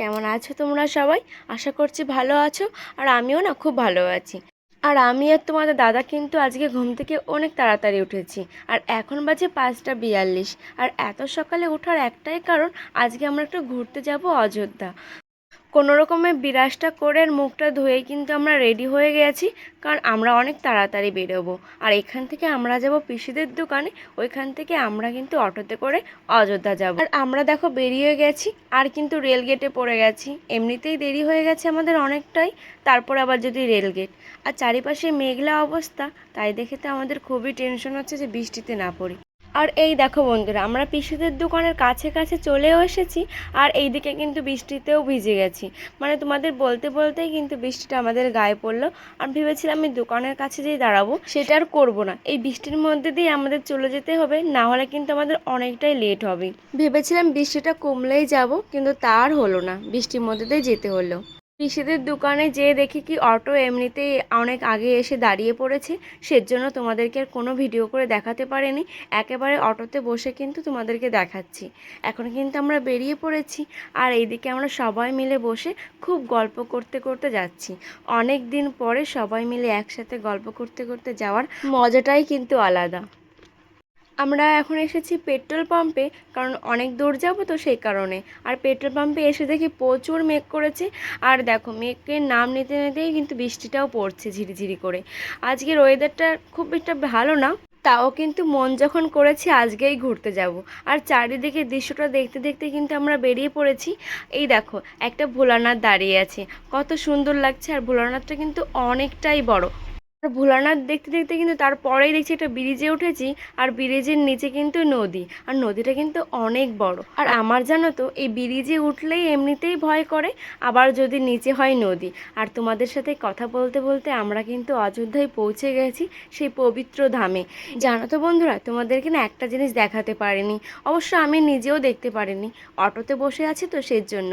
কেমন আছো তোমরা সবাই? আশা করছি ভালো আছো, আর আমিও না খুব ভালো আছি। আর আমি আর তোমাদের দাদা কিন্তু আজকে ঘুম থেকে অনেক তাড়াতাড়ি উঠেছি, আর এখন বাজে পাঁচটা বিয়াল্লিশ। আর এত সকালে ওঠার একটাই কারণ, আজকে আমরা একটু ঘুরতে যাব অযোধ্যা। কোনো রকমে বিরাজটা করে মুখটা ধুয়ে কিন্তু আমরা রেডি হয়ে গেছি, কারণ আমরা অনেক তাড়াতাড়ি বেরোবো। আর এখান থেকে আমরা যাব পিসিদের দোকানে, ওইখান থেকে আমরা কিন্তু অটোতে করে অযোধ্যা যাব। আর আমরা দেখো বেরিয়ে গেছি, আর কিন্তু রেল গেটে পড়ে গেছি। এমনিতেই দেরি হয়ে গেছে আমাদের অনেকটাই, তারপর আবার যদি রেল গেট আর চারিপাশে মেঘলা অবস্থা, তাই দেখে তো আমাদের খুবই টেনশন হচ্ছে যে বৃষ্টিতে না পড়ি। আর এই দেখো বন্ধুরা, আমরা পিসিদের দোকানের কাছে কাছে চলেও এসেছি আর এইদিকে কিন্তু বৃষ্টিতেও ভিজে গেছি। মানে তোমাদের বলতে বলতেই কিন্তু বৃষ্টিটা আমাদের গায়ে পড়ল। আর ভেবেছিলাম আমি দোকানের কাছে যেই দাঁড়াবো, সেটা আর করব না। এই বৃষ্টির মধ্যে দিয়ে আমাদের চলে যেতে হবে, না হলে কিন্তু আমাদের অনেকটাই লেট হবে। ভেবেছিলাম বৃষ্টিটা কমলেই যাব, কিন্তু তার হলো না। বৃষ্টির মধ্যে দিয়ে যেতে হলো। পিসিদের দোকানে যেয়ে দেখি কি অটো এমনিতেই অনেক আগে এসে দাঁড়িয়ে পড়েছে, সেজন্য তোমাদেরকে আর কোনো ভিডিও করে দেখাতে পারেনি। একেবারে অটোতে বসে কিন্তু তোমাদেরকে দেখাচ্ছি। এখন কিন্তু আমরা বেরিয়ে পড়েছি আর এইদিকে আমরা সবাই মিলে বসে খুব গল্প করতে করতে যাচ্ছি। অনেক দিন পরে সবাই মিলে একসাথে গল্প করতে করতে যাওয়ার মজাটাই কিন্তু আলাদা। আমরা এখন এসেছি পেট্রোল পাম্পে, কারণ অনেক দূর যাব তো সেই কারণে। আর পেট্রোল পাম্পে এসে দেখি প্রচুর মেঘ করেছে। আর দেখো, মেঘের নাম নিতে নিতেই কিন্তু বৃষ্টিটাও পড়ছে ঝিরিঝিরি করে। আজকের ওয়েদারটা খুব একটা ভালো না, তাও কিন্তু মন যখন করেছি আজকেই ঘুরতে যাব। আর চারিদিকে দৃশ্যটা দেখতে দেখতে কিন্তু আমরা বেরিয়ে পড়েছি। এই দেখো, একটা ভোলানাথ দাঁড়িয়ে আছে। কত সুন্দর লাগছে, আর ভোলানাথটা কিন্তু অনেকটাই বড়। ভোলানাথ দেখতে দেখতে কিন্তু তারপরেই দেখছি একটা ব্রিজে উঠেছি, আর ব্রিজের নিচে কিন্তু নদী, আর নদীটা কিন্তু অনেক বড়। আর আমার জানো তো, এই ব্রিজে উঠলেই এমনিতেই ভয় করে, আবার যদি নিচে হয় নদী। আর তোমাদের সাথে কথা বলতে বলতে আমরা কিন্তু অযোধ্যায় পৌঁছে গেছি সেই পবিত্র ধামে। জানো তো বন্ধুরা, তোমাদেরকে না একটা জিনিস দেখাতে পারিনি, অবশ্য আমি নিজেও দেখতে পারিনি, অটোতে বসে আছি তো সেই জন্য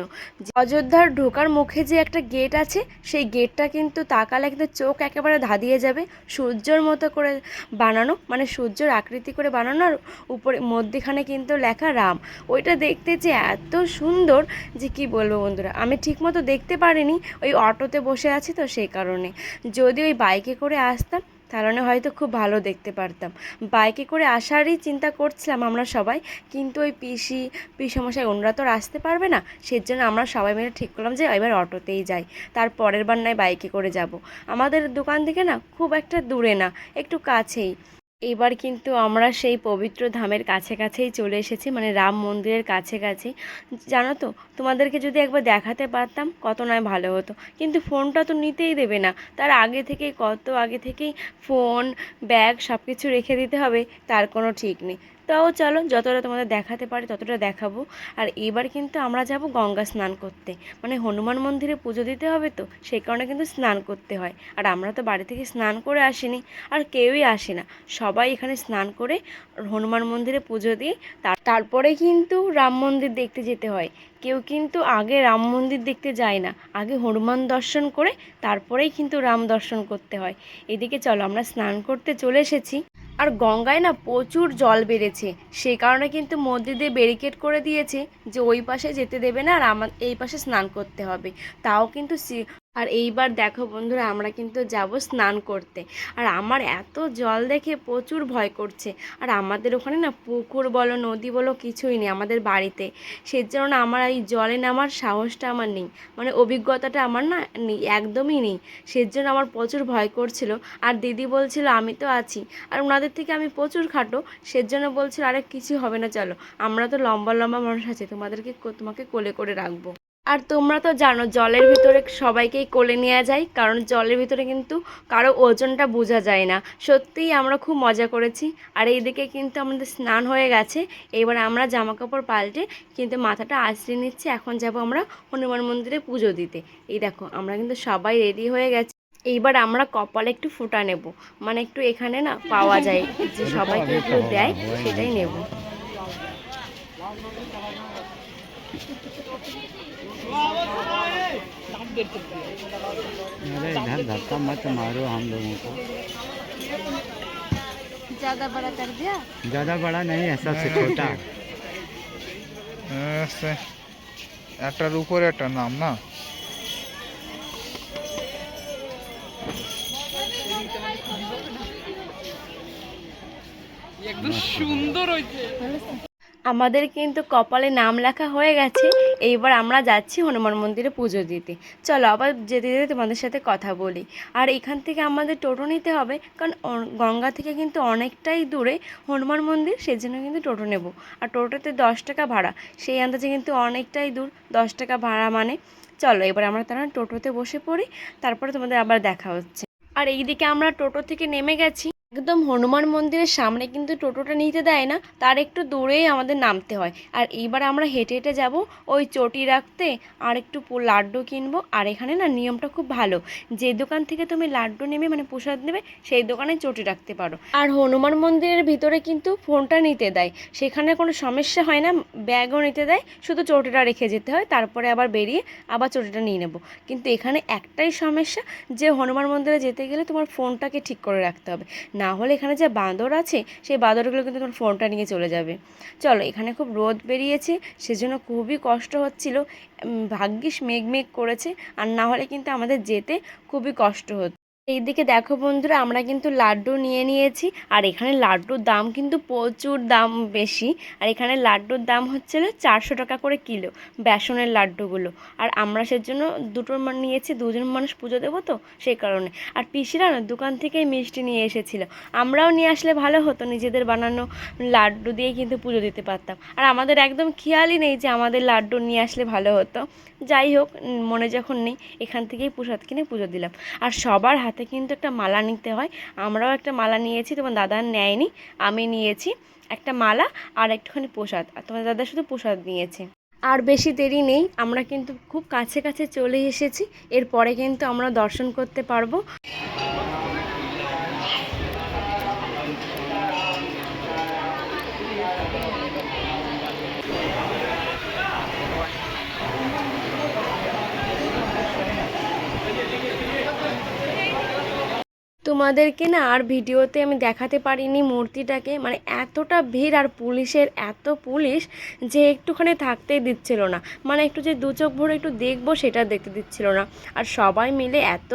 অযোধ্যার ঢোকার মুখে যে একটা গেট আছে, সেই গেটটা কিন্তু তাকালে কিন্তু চোখ একেবারে ধাঁধিয়ে যাবে সূর্যর মতো করে বানানো মানে সূর্যর আকৃতি করে বানানো আর উপরে মধ্যেখানে কিন্তু লেখা রাম। ওইটা দেখতে যে এত সুন্দর যে কি বলব বন্ধুরা, আমি ঠিক মতো দেখতে পারিনি, ওই অটোতে বসে আছি তো সেই কারণে। যদি ওই বাইকে করে আসতাম তাহলে হয়তো খুব ভালো দেখতে পারতাম। বাইকে করে আসারই চিন্তা করছিলাম আমরা সবাই, কিন্তু ওই পিসি, পিসমশাই ওনারা তো আসতে পারবে না সেই জন্য আমরা সবাই মিলে ঠিক করলাম যে এবার অটোতেই যাই তার পরের বার নয় বাইকে করে যাব। আমাদের দোকান থেকে না খুব একটা দূরে না, একটু কাছেই। এবার কিন্তু আমরা সেই পবিত্র ধামের কাছে কাছেই চলে এসেছি মানে রাম মন্দিরের কাছে কাছে জানো তো, তোমাদেরকে যদি একবার দেখাতে পারতাম কত নয় ভালো হতো। কিন্তু ফোনটা তো নিতেই দেবে না। তার আগে থেকেই, কত আগে থেকেই ফোন, ব্যাগ সব কিছু রেখে দিতে হবে, তার কোনো ঠিক নেই। তাও চলো, যতটা তোমাদের দেখাতে পারি ততটা দেখাবো। আর এবার কিন্তু আমরা যাব গঙ্গা স্নান করতে। মানে হনুমান মন্দিরে পুজো দিতে হবে তো, সেই কারণে কিন্তু স্নান করতে হয়। আর আমরা তো বাড়ি থেকে স্নান করে আসিনি, আর কেউই আসে না। সবাই এখানে স্নান করে হনুমান মন্দিরে পুজো দিয়ে তার- তারপরে কিন্তু রাম মন্দির দেখতে যেতে হয়। কেউ কিন্তু আগে রাম মন্দির দেখতে যায় না, আগে হনুমান দর্শন করে তারপরেই কিন্তু রাম দর্শন করতে হয়। এদিকে চলো, আমরা স্নান করতে চলে এসেছি। আর গঙ্গায় না প্রচুর জল বেড়েছে। সেই কারণে কিন্তু মধ্যে দিয়ে ব্যারিকেড করে দিয়েছে যে ওই পাশে যেতে দেবে না আর আমার এই পাশে স্নান করতে হবে। তাও কিন্তু আর এইবার দেখো বন্ধুরা, আমরা কিন্তু যাব স্নান করতে। আর আমার এত জল দেখে প্রচুর ভয় করছে। আর আমাদের ওখানে না পুকুর বলো, নদী বলো কিছুই নেই আমাদের বাড়িতে। সেজন্য জন্য আমার এই জলে নামার সাহসটা আমার নেই। মানে অভিজ্ঞতাটা আমার না নেই, একদমই নেই। সেজন্য আমার প্রচুর ভয় করছিল। আর দিদি বলছিল, আমি তো আছি। আর ওনাদের থেকে আমি প্রচুর খাটো। সেজন্য বলছিল, আরে, কিছু হবে না, চলো। আমরা তো লম্বা লম্বা মানুষ আছি, তোমাদেরকে তোমাকে কোলে করে রাখব। আর তোমরা তো জানো, জলের ভিতরে সবাইকেই কোলে নেওয়া যায়, কারণ জলের ভিতরে কিন্তু কারও ওজনটা বোঝা যায় না। সত্যিই আমরা খুব মজা করেছি। আর এইদিকে কিন্তু আমাদের স্নান হয়ে গেছে। এবার আমরা জামা কাপড় পাল্টে কিন্তু মাথাটা আশ্রিয়ে নিচ্ছি। এখন যাব আমরা হনুমান মন্দিরে পুজো দিতে। এই দেখো, আমরা কিন্তু সবাই রেডি হয়ে গেছি। এইবার আমরা কপালে একটু ফুটা নেব। মানে একটু এখানে না পাওয়া যায় যে সবাইকে একটু দেয়, সেটাই নেব। अरे इधर धक्का मत मारो हम लोगों को ज़्यादा बड़ा कर दिया ज़्यादा बड़ा नहीं है सबसे छोटा ऐसे একটার উপরে একটা নাম না একদম সুন্দর হয়েছে আমাদের কিন্তু কপালে নাম লেখা হয়ে গেছে এইবার আমরা যাচ্ছি হনুমান মন্দিরে পুজো দিতে। চলো আবার যেতে যেতে তোমাদের সাথে কথা বলি। আর এখান থেকে আমাদের টোটো নিতে হবে, কারণ গঙ্গা থেকে কিন্তু অনেকটাই দূরে হনুমান মন্দির, সেজন্য কিন্তু টোটো নেব। আর টোটোতে দশ টাকা ভাড়া, সেই আন্দাজে কিন্তু অনেকটাই দূর, দশ টাকা ভাড়া মানে। চলো এবার আমরা তারা টোটোতে বসে পড়ি, তারপরে তোমাদের আবার দেখা হচ্ছে। আর এইদিকে আমরা টোটো থেকে নেমে গেছি। একদম হনুমান মন্দিরের সামনে কিন্তু টোটোটা নিতে দেয় না, তার একটু দূরেই আমাদের নামতে হয়। আর এইবার আমরা হেঁটে হেঁটে যাব, ওই চটি রাখতে, আর একটু লাড্ডু কিনবো। আর এখানে না নিয়মটা খুব ভালো, যে দোকান থেকে তুমি লাড্ডু নেবে মানে প্রসাদ নেবে, সেই দোকানে চটি রাখতে পারো। আর হনুমান মন্দিরের ভিতরে কিন্তু ফোনটা নিতে দেয়, সেখানে কোনো সমস্যা হয় না, ব্যাগও নিতে দেয়, শুধু চটিটা রেখে যেতে হয়, তারপরে আবার বেরিয়ে আবার চটিটা নিয়ে নেব। কিন্তু এখানে একটাই সমস্যা, যে হনুমান মন্দিরে যেতে গেলে তোমার ফোনটাকে ঠিক করে রাখতে হবে। না হলে এখানে যে বাঁদর আছে, সেই বাঁদরগুলো কিন্তু তোমার ফোনটা নিয়ে চলে যাবে। চলো, এখানে খুব রোদ বেরিয়েছে, সেজন্য খুবই কষ্ট হচ্ছিল। ভাগ্যিস মেঘ মেঘ করেছে, আর না হলে কিন্তু আমাদের যেতে খুবই কষ্ট হতো এইদিকে দেখো বন্ধুরা, আমরা কিন্তু লাড্ডু নিয়ে নিয়েছি, আর এখানে লাড্ডুর দাম কিন্তু প্রচুর দাম বেশি। আর এখানে লাড্ডুর দাম হচ্ছিল চারশো টাকা করে কিলো বেসনের লাড্ডুগুলো। আর আমরা সেজন্য দুটো নিয়েছি, দুজন মানুষ পুজো দেবো তো সেই কারণে। আর পিসিরা না দোকান থেকেই মিষ্টি নিয়ে এসেছিল। আমরাও নিয়ে আসলে ভালো হতো, নিজেদের বানানো লাড্ডু দিয়ে কিন্তু পুজো দিতে পারতাম। আর আমাদের একদম খেয়ালই নেই যে আমাদের লাড্ডু নিয়ে আসলে ভালো হতো। যাই হোক মনে যখন নেই, এখান থেকেই প্রসাদ কিনে পুজো দিলাম। আর সবার হাতে কিন্তু একটা মালা নিতে হয়। আমরাও একটা মালা নিয়েছি, তোমার দাদা নেয়নি, আমি নিয়েছি। একটা মালা আর একটুখানি প্রসাদ, আর তোমার দাদা শুধু প্রসাদ নিয়েছে। আর বেশি দেরি নেই, আমরা কিন্তু খুব কাছে কাছে চলে এসেছি, এরপরে কিন্তু আমরা দর্শন করতে পারব। তোমাদেরকে না আর ভিডিওতে আমি দেখাতে পারিনি মূর্তিটাকে। মানে এতটা ভিড় আর পুলিশের এত পুলিশ যে একটুখানি থাকতেই দিচ্ছিল না। মানে একটু যে দু চোখ ভরে একটু দেখব সেটা দেখতে দিচ্ছিল না। আর সবাই মিলে এত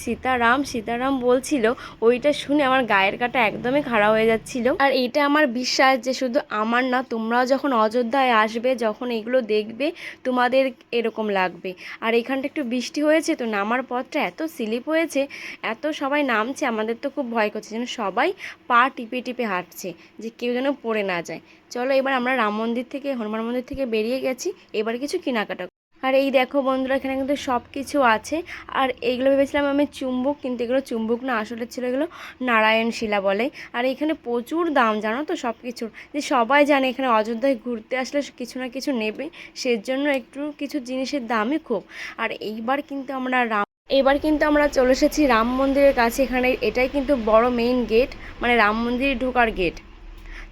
সীতারাম সীতারাম বলছিল, ওইটা শুনে আমার গায়ের কাটা একদমই খাড়া হয়ে যাচ্ছিল। আর এটা আমার বিশ্বাস যে শুধু আমার না, তোমরাও যখন অযোধ্যায় আসবে, যখন এগুলো দেখবে, তোমাদের এরকম লাগবে। আর এখানটা একটু বৃষ্টি হয়েছে তো নামার পথটা এত স্লিপ হয়েছে, এত সবাই নামছে আমাদের তো খুব ভয় করছে যেন সবাই পা টিপে টিপে হাঁটছে, যে কেউ যেন পড়ে না যায়। চলো এবার আমরা রাম মন্দির থেকে, হনুমান মন্দির থেকে বেরিয়ে গেছি, এবার কিছু কেনাকাটা আর এই দেখো বন্ধুরা, এখানে কিন্তু সব কিছু আছে। আর এইগুলো ভেবেছিলাম আমি চুম্বক, কিন্তু এগুলো চুম্বক না, আসলে ছিল এগুলো নারায়ণ শিলা বলে। আর এখানে প্রচুর দাম, জানো তো সব কিছুর যে সবাই জানে এখানে অযোধ্যায় ঘুরতে আসলে কিছু না কিছু নেবে, সেজন্য একটু কিছু জিনিসের দামই খুব। আর এইবার কিন্তু আমরা রাম এবার কিন্তু আমরা চলে এসেছি রাম মন্দিরের কাছে, এখানে এটাই কিন্তু বড় মেইন গেট মানে রাম মন্দিরে ঢোকার গেট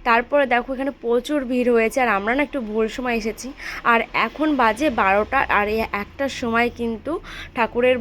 তারপরে দেখো এখানে প্রচুর ভিড় হয়েছে আর আমরা না একটু ভুল সময় এসেছি। আর এখন বাজে বারোটা আর এই একটার সময় কিন্তু ঠাকুরের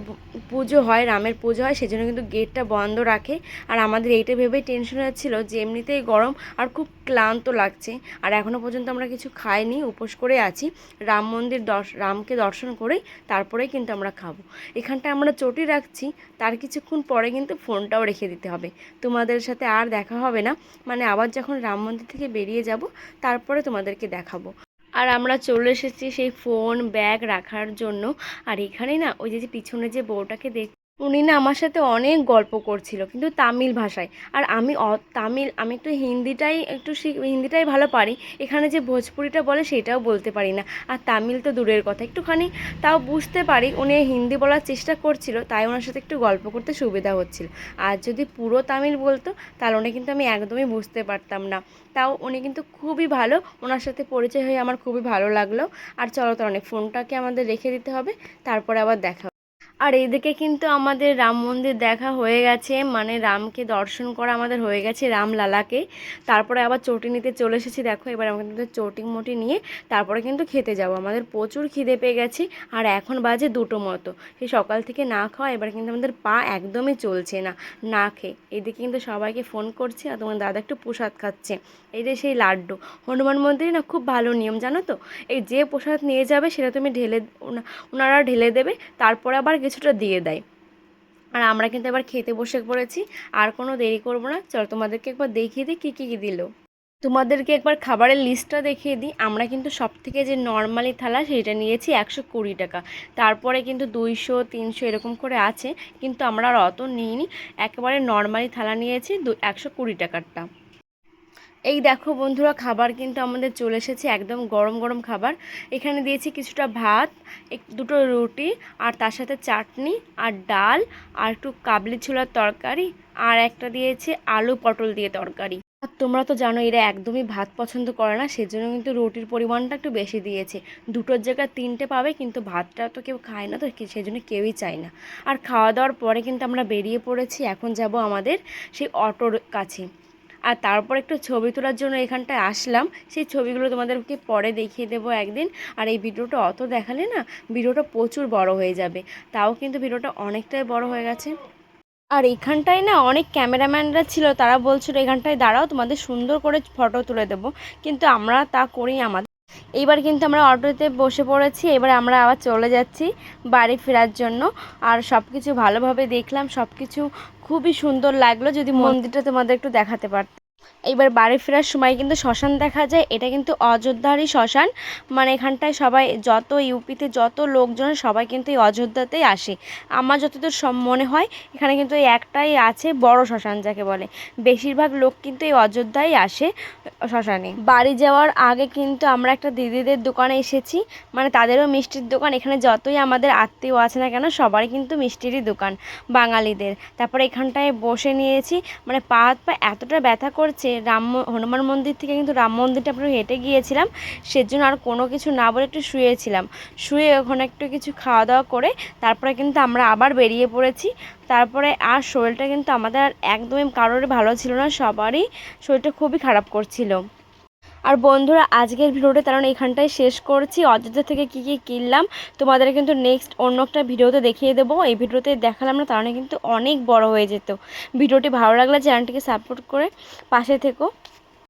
পুজো হয়, রামের পুজো হয়, সেজন্য কিন্তু গেটটা বন্ধ রাখে। আর আমাদের এইটা ভেবেই টেনশন হচ্ছিল যে এমনিতেই গরম আর খুব ক্লান্ত লাগছে। আর এখনও পর্যন্ত আমরা কিছু খাইনি, উপোস করে আছি। রাম মন্দির দর্শ, রামকে দর্শন করেই তারপরেই কিন্তু আমরা খাব। এখানটা আমরা চটি রাখছি, তার কিছুক্ষণ পরে কিন্তু ফোনটাও রেখে দিতে হবে। তোমাদের সাথে আর দেখা হবে না। মানে আবার যখন রাম মন্দির থেকে বেরিয়ে যাব, তারপরে তোমাদেরকে দেখাবো। আর আমরা চলে এসেছি সেই ফোন ব্যাগ রাখার জন্য। আর এখানে না, ওই যে পিছনে যে বউটাকে দেখ উনি না আমার সাথে অনেক গল্প করছিল, কিন্তু তামিল ভাষায়। আর আমি তামিল, আমি একটু হিন্দিটাই একটু হিন্দিটাই ভালো পারি। এখানে যে ভোজপুরিটা বলে সেটাও বলতে পারি না। আর তামিল তো দূরের কথা। একটুখানি তাও বুঝতে পারি, উনি হিন্দি বলার চেষ্টা করছিল, তাই ওনার সাথে একটু গল্প করতে সুবিধা হচ্ছিল। আর যদি পুরো তামিল বলতো, তাহলে উনি কিন্তু আমি একদমই বুঝতে পারতাম না। তাও উনি কিন্তু খুবই ভালো, ওনার সাথে পরিচয় হয়ে আমার খুবই ভালো লাগল। আর চলো তার অনেক ফোনটাকে আমাদের রেখে দিতে হবে, তারপরে আবার দেখা। আর এদিকে কিন্তু আমাদের রাম মন্দির দেখা হয়ে গেছে। মানে রামকে দর্শন করা আমাদের হয়ে গেছে রামলালাকে। তারপরে আবার চটি নিতে চলে এসেছি। দেখো, এবার কিন্তু চটি মটি নিয়ে তারপরে কিন্তু খেতে যাব। আমাদের প্রচুর খিদে পেয়ে গেছে। আর এখন বাজে দুটো মতো। সেই সকাল থেকে না খাওয়া, এবার কিন্তু আমাদের পা একদমই চলছে না। না খেয়ে। এদিকে কিন্তু সবাইকে ফোন করছি আর তোমার দাদা একটু প্রসাদ খাচ্ছে। এই যে সেই লাড্ডু। হনুমান মন্দিরে না খুব ভালো নিয়ম, জানো তো? এই যে প্রসাদ নিয়ে যাবে, সেটা তুমি ঢেলে, ওনা- ওনারা ঢেলে দেবে। তারপরে আবার কিছুটা দিয়ে দেয়। আর আমরা কিন্তু এবার খেতে বসে পড়েছি। আর কোনো দেরি করব না। চলো তোমাদেরকে একবার দেখিয়ে দিই কী কী কী দিল। তোমাদেরকে একবার খাবারের লিস্টটা দেখিয়ে দিই। আমরা কিন্তু সব থেকে যে নর্মালি থালা সেটা নিয়েছি একশো কুড়ি টাকা। তারপরে কিন্তু দুইশো, তিনশো এরকম করে আছে। কিন্তু আমরা আর অত নিইনি। একেবারে নর্মালি থালা নিয়েছি দু, একশো কুড়ি টাকারটা। এই দেখো বন্ধুরা, খাবার কিন্তু আমাদের চলে এসেছে, একদম গরম গরম খাবার। এখানে দিয়েছি কিছুটা ভাত, এক- দুটো রুটি, আর তার সাথে চাটনি, আর ডাল, আর একটু কাবলি ছোলার তরকারি, আর একটা দিয়েছে আলু পটল দিয়ে তরকারি। আর তোমরা তো জানো, এরা একদমই ভাত পছন্দ করে না, সেজন্য কিন্তু রুটির পরিমাণটা একটু বেশি দিয়েছে। দুটোর জায়গায় তিনটে পাবে, কিন্তু ভাতটা তো কেউ খায় না, তো সেজন্য কেউই চায় না। আর খাওয়া দাওয়ার পরে কিন্তু আমরা বেরিয়ে পড়েছি, এখন যাব আমাদের সেই অটোর কাছে। আর তারপর একটু ছবি তোলার জন্য এখানটায় আসলাম। সেই ছবিগুলো তোমাদেরকে পরে দেখিয়ে দেবো একদিন। আর এই ভিডিওটা অত দেখালে না ভিডিওটা প্রচুর বড় হয়ে যাবে। তাও কিন্তু ভিডিওটা অনেকটাই বড় হয়ে গেছে। আর এখানটায় না অনেক ক্যামেরাম্যানরা ছিল, তারা বলছিল এখানটায় দাঁড়াও, তোমাদের সুন্দর করে ফটো তুলে দেবো। কিন্তু আমরা তা করি আমাদের এইবার কিন্তু আমরা অটোতে বসে পড়েছি এবার আমরা আবার চলে যাচ্ছি বাড়ি ফেরার জন্য। আর সব কিছু ভালোভাবে দেখলাম সব কিছু খুবই সুন্দর লাগল যদি মন্দিরটা তোমাদের একটু দেখাতে পারতাম এইবার বাড়ি ফেরার সময় কিন্তু শ্মশান দেখা যায়। এটা কিন্তু অযোধ্যারই শ্মশান। মানে এখানটায় সবাই যত ইউপিতে যত লোকজন সবাই কিন্তু এই অযোধ্যাতেই আসে। আমার যতদূর মনে হয়, এখানে কিন্তু এই একটাই আছে বড় শ্মশান যাকে বলে। বেশিরভাগ লোক কিন্তু এই অযোধ্যায় আসে শ্মশানে। বাড়ি যাওয়ার আগে কিন্তু আমরা একটা দিদিদের দোকানে এসেছি। মানে তাদেরও মিষ্টির দোকান। এখানে যতই আমাদের আত্মীয় আছে না কেন, সবারই কিন্তু মিষ্টিরই দোকান বাঙালিদের। তারপরে এখানটায় বসে নিয়েছি। মানে পা হাত পা এতটা ব্যথা করছে রাম হনুমান মন্দির থেকে কিন্তু রাম মন্দিরটা আমরা হেঁটে গিয়েছিলাম, সেজন্য আর কোনো কিছু না বলে একটু শুয়েছিলাম। শুয়ে ওখানে একটু কিছু খাওয়া দাওয়া করে তারপরে কিন্তু আমরা আবার বেরিয়ে পড়েছি। তারপরে আর শরীরটা কিন্তু আমাদের একদমই কারোর ভালো ছিল না, সবারই শরীরটা খুবই খারাপ করছিল। আর বন্ধুরা, আজকের ভিডিওটা কারণ এখানটায় শেষ করছি। অযোধ্যা থেকে কি কী কিনলাম, তোমাদের কিন্তু নেক্সট অন্য একটা ভিডিওতে দেখিয়ে দেবো। এই ভিডিওতে দেখালাম না তাহলে কিন্তু অনেক বড় হয়ে যেত। ভিডিওটি ভালো লাগলে চ্যানেলটিকে সাপোর্ট করে পাশে থেকো।